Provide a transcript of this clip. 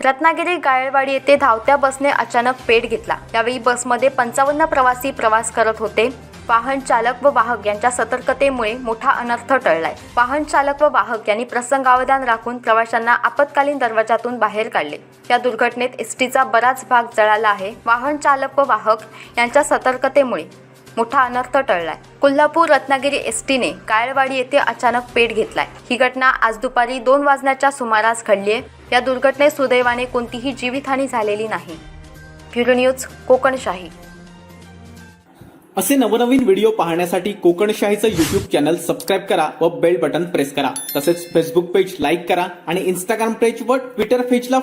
रत्नागिरी गायळवाडी येथे धावत्या बसने अचानक पेट घेतला. यावेळी बसमध्ये पंचावन्न प्रवासी प्रवास करत होते. वाहन चालक व वाहक यांच्या सतर्कतेमुळे मोठा अनर्थ टळलाय. वाहन चालक व वाहक यांनी प्रसंगावधान राखून प्रवाशांना आपत्कालीन दरवाजातून बाहेर काढले. या दुर्घटनेत एसटीचा बराच भाग जळाला आहे. वाहन चालक व वाहक यांच्या सतर्कतेमुळे मोठा अनर्थ टळलाय. कोल्हापूर रत्नागिरी एसटीने कायळवाडी येथे अचानक पेट घेतलाय. ही घटना आज दुपारी दोन वाजण्याच्या सुमारास घडली आहे या दुर्घटनेत सुदैवाने कोणतीही जीवितहानी झालेली नाही. Bureau news Kokanshahi. असे नवनवीन व्हिडिओ पाहण्यासाठी कोकणशाहीचं यूट्यूब चॅनल सबस्क्राईब करा व बेल बटन प्रेस करा. तसेच फेसबुक पेज लाईक करा आणि इंस्टाग्राम पेज व ट्विटर पेजला